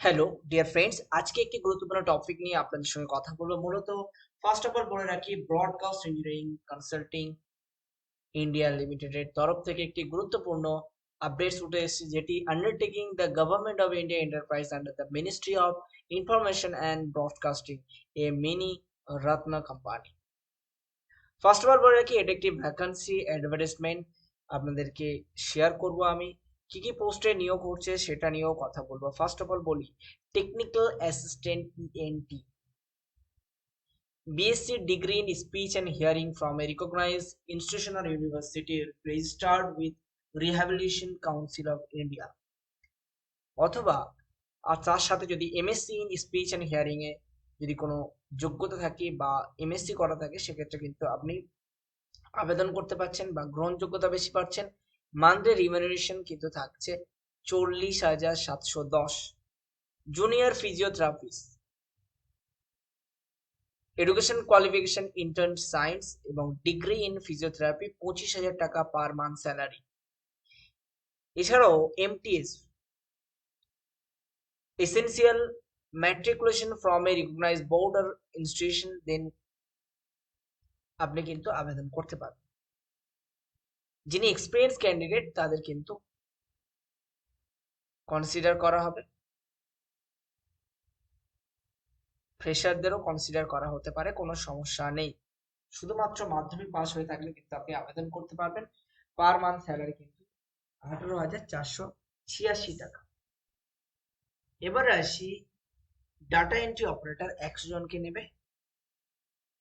Hello dear friends আজকে একটি গুরুত্বপূর্ণ টপিক নিয়ে আপনাদের সঙ্গে কথা বলব। মূলত ফার্স্ট অফ অল বলে রাখি ব্রডকাস্ট ইঞ্জিনিয়ারিং কনসাল্টিং ইন্ডিয়া লিমিটেডের তরফ থেকে একটি গুরুত্বপূর্ণ আপডেটস উঠে এসেছে, যেটি undertaking the government of India enterprise under the ministry of information and broadcasting a mini ratna company first of all বলে রাখি, এটা একটি ভ্যাকান্সি অ্যাডভার্টাইজমেন্ট আপনাদেরকে শেয়ার করব আমি। কি কি পোস্টে নিয়োগ হচ্ছে সেটা নিয়েও কথা বলব। ফার্স্ট অফ অল বলি technical assistant ENT BSc degree in speech and hearing from a recognized institution or university registered with Council of India অথবা, আর তার সাথে যদি MSc in speech and hearing এ যদি কোনো যোগ্যতা থাকে বা এমএসসি করা থাকে, সেক্ষেত্রে কিন্তু আপনি আবেদন করতে পারছেন বা গ্রহণযোগ্যতা বেশি পাচ্ছেন। মান্থলি রিমিনারেশন কিন্তু থাকছে চল্লিশ হাজার সাতশো দশ junior physiotherapist education qualification intern science এবং ডিগ্রি ইন ফিজিওথেরাপি পঁচিশ হাজার টাকা পার মান্থ স্যালারি এছাড়াও MTS essential matriculation from a recognise board or institution then আপনি কিন্তু আবেদন করতে পারবেন। যিনি এক্সপিরিয়েন্স ক্যান্ডিডেট তাদের কিন্তু কনসিডার করা হবে। ফ্রেশারদেরও কনসিডার করা হতে পারে, কোনো সমস্যা নেই। শুধুমাত্র মাধ্যমিক পাস হয়ে থাকলে কিন্তু আপনি আবেদন করতে পারবেন। পার মান্থ স্যালারি কিন্তু আঠারো হাজার চারশো ছিয়াশি টাকা। এবার আসি ডাটা এন্ট্রি অপারেটর একশো জনকে নেবে।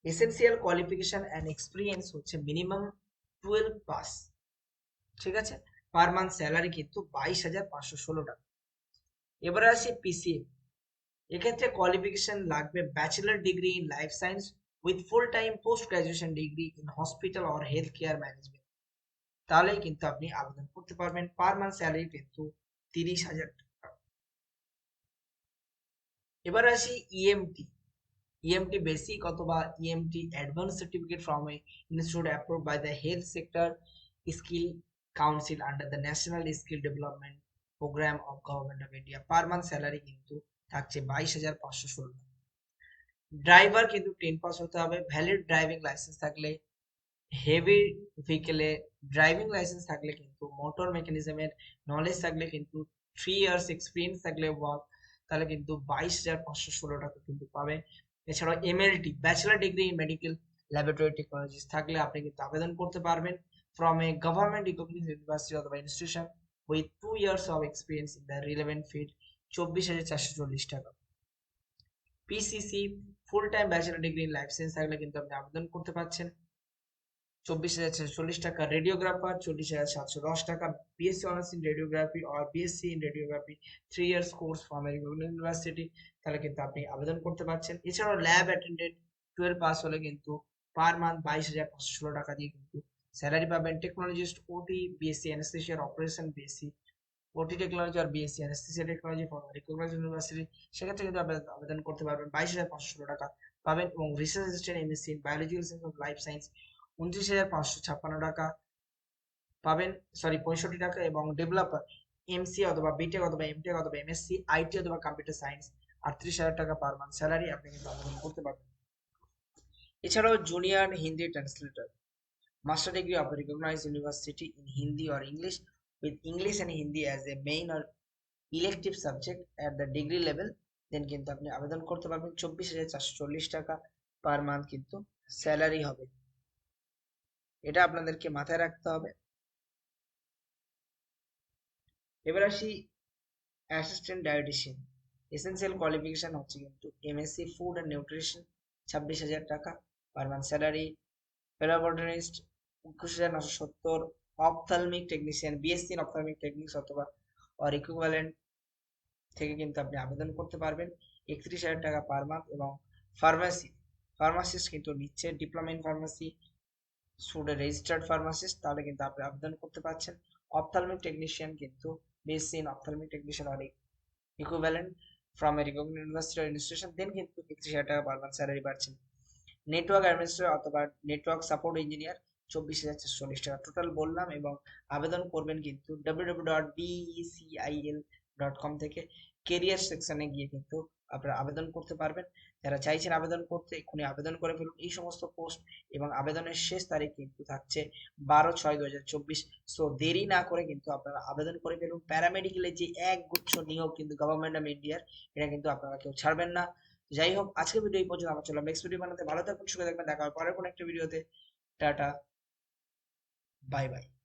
এসেন্সিয়াল কোয়ালিফিকেশন অ্যান্ড এক্সপিরিয়েন্স হচ্ছে মিনিমাম টুয়েলভ পাস। ঠিক আছে? পার মান্থ স্যালারি কিন্তু বাইশ হাজার পাঁচশো ষোলো টাকা। এবারে আসি পিসিএম এক্ষেত্রে কোয়ালিফিকেশন লাগবে bachelor degree in life science with full time post graduation degree in hospital or health care management তাহলেই কিন্তু আপনি আবেদন করতে পারবেন। পার মান্থ স্যালারি কিন্তু তিরিশ হাজার টাকা। এবার আসি ইএমটি ইএমটি বেসিক অথবা EMT advance certificate from a institute approve by the health sector skill council under the national skill development program of government of India per month salary কিন্তু থাকছে বাইশ হাজার পাঁচশো ষোলো ড্রাইভার কিন্তু টেন পাস হতে হবে। ভ্যালিড ড্রাইভিং লাইসেন্স থাকলে হেভি ভেহিকেলে ড্রাইভিং লাইসেন্স থাকলে কিন্তু মোটর মেকানিজমের নলেজ থাকলে কিন্তু থ্রি ইয়ার্স এক্সপিরিয়েন্স থাকলে ওয়ার্ক তাহলে কিন্তু বাইশ হাজার পাঁচশো ষোলো টাকা কিন্তু পাবে। এছাড়াও MLT bachelor degree in medical laboratory technologies থাকলে আপনি কিন্তু আবেদন করতে পারবেন from a government recognise university অথবা institution with two years of experience in the relevant field চব্বিশ হাজার চারশো চল্লিশ টাকা। PCC full time bachelor degree in life science থাকলে কিন্তু আপনি আবেদন করতে পারছেন। চব্বিশ হাজার চল্লিশ টাকা রেডিওগ্রাফার চল্লিশ হাজার সাতশো দশ টাকা BSc honours in radiography or BSc in radiography three years course from university তাহলে কিন্তু আপনি আবেদন করতে পারছেন। এছাড়াও ল্যাব অ্যাটেন্ডেন্ট টুয়েলভ পাস হলে কিন্তু পার মান্থ বাইশ হাজার পাঁচশো ষোলো টাকা দিয়ে কিন্তু স্যালারি পাবেন। টেকনোলজিস্ট ওটি বিএসসি অ্যানেস্থেশিয়ার operation BSc OT technology R BSc anaesthesia technology for recognise university সেক্ষেত্রে কিন্তু আবেদন করতে পারবেন। বাইশ হাজার পাঁচশো ষোলো টাকা পাবেন এবং research assistant MSc in biological science of life science উনত্রিশ হাজার পাঁচশো ছাপ্পান্ন টাকা পাবেন সরি পঁয়ষট্টি টাকা এবং ডেভেলপার এমসি অথবা বিটেক অথবা এমটেক অথবা এমএসসি আইটি অথবা কম্পিউটার সায়েন্স আটত্রিশ হাজার টাকা পার মান্থ স্যালারি আপনি কিন্তু আবেদন করতে পারবেন। এছাড়াও junior Hindi translator master degree of recognise university in Hindi or English with English and Hindi as a main or elective subject at the degree level then কিন্তু আপনি আবেদন করতে পারবেন। চব্বিশ হাজার চারশো চল্লিশ টাকা পার মান্থ কিন্তু স্যালারি হবে। এটা আপনাদেরকে মাথায় রাখতে হবে। এবার আসি অ্যাসিস্ট্যান্ট ডায়েটিশিয়ান এসেন্সিয়াল কোয়ালিফিকেশন হচ্ছে কিন্তু এমএসসি ফুড অ্যান্ড নিউট্রিশন ছাব্বিশ হাজার টাকা পার মান্থ স্যালারি প্যারাবটনিস্ট একুশ হাজার নশো সত্তর ophthalmic technician BSc ophthalmic technics অথবা অর ইকুইভ্যালেন্ট থেকে কিন্তু আপনি আবেদন করতে পারবেন। একত্রিশ হাজার টাকা পার মান্থ এবং ফার্মাসি ফার্মাসিস্ট কিন্তু নিচ্ছে diploma in pharmacy study registered pharmacist তাহলে কিন্তু আপনি আবেদন করতে পারছেন। অপথালমিক টেকনিশিয়ান কিন্তু BSc in ophthalmic technician or equivalent from a recognised university or institution then কিন্তু একত্রিশ হাজার টাকা পার মান্থ স্যালারি পাচ্ছেন নেটওয়ার্ক অ্যাডমিনিস্ট্রেটর অথবা নেটওয়ার্ক সাপোর্ট ইঞ্জিনিয়ার চব্বিশ হাজার চারশো চল্লিশ টাকা। টোটাল বললাম এবং আবেদন করবেন কিন্তু W dot BECIL dot com থেকে কেরিয়ার সেকশনে গিয়ে কিন্তু আপনারা আবেদন করতে পারবেন। যারা চাইছেন আবেদন করতে এক্ষুনি আবেদন করে ফেলুন। এই সমস্ত পোস্ট এবং আবেদনের শেষ তারিখ কিন্তু থাকছে বারো ছয় দু সো দেরি না করে কিন্তু আপনারা আবেদন করে ফেলুন। প্যারামেডিক্যালের যে এক গুচ্ছ নিয়োগ কিন্তু গভর্নমেন্ট অফ ইন্ডিয়ার এটা কিন্তু আপনারা কেউ ছাড়বেন না। যাই হোক আজকে ভিডিও এই পর্যন্ত আমার চললাম নেক্সট ভিডিও বানাতে। ভালো থাকুন, সুখে থাকবেন, দেখা হবে পরের কোনো একটা ভিডিওতে টাটা বাই বাই